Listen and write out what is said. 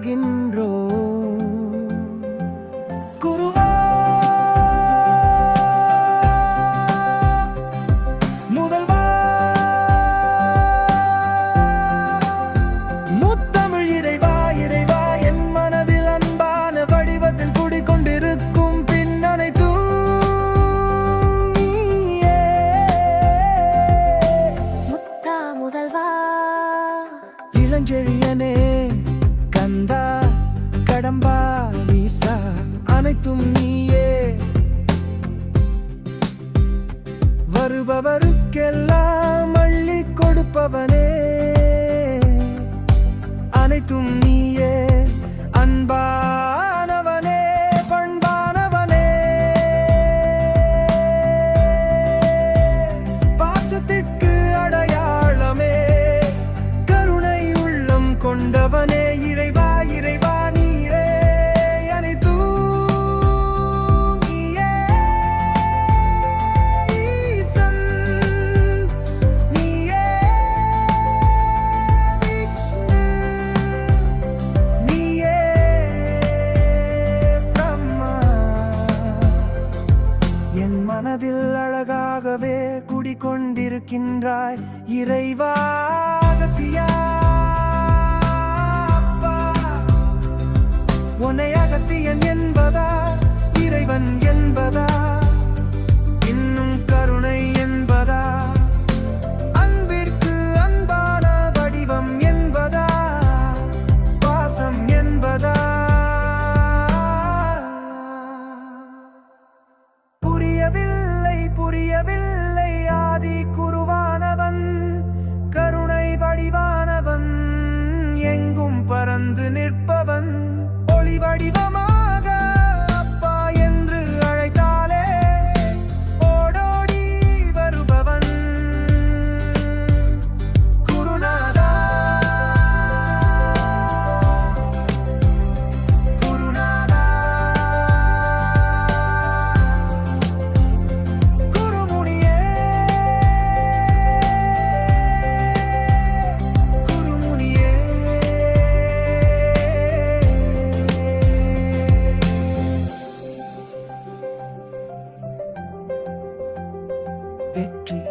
காணுகின்றோ குருவா முதல்வா முத்தமிழ் இறைவா இறைவா என் மனதில் அன்பான வடிவத்தில் குடிக்கொண்டிருக்கும் பின்னனைத்தும் நீயே. முத்தா முதல்வா இளஞ்செழி கடம்பா வீசா அனைத்தும் நீயே. வருபவருக்கெல்லாம் அள்ளி கொடுப்பவனே. கொண்டிருக்கின்றாய். இறைவாகத்தியா victory.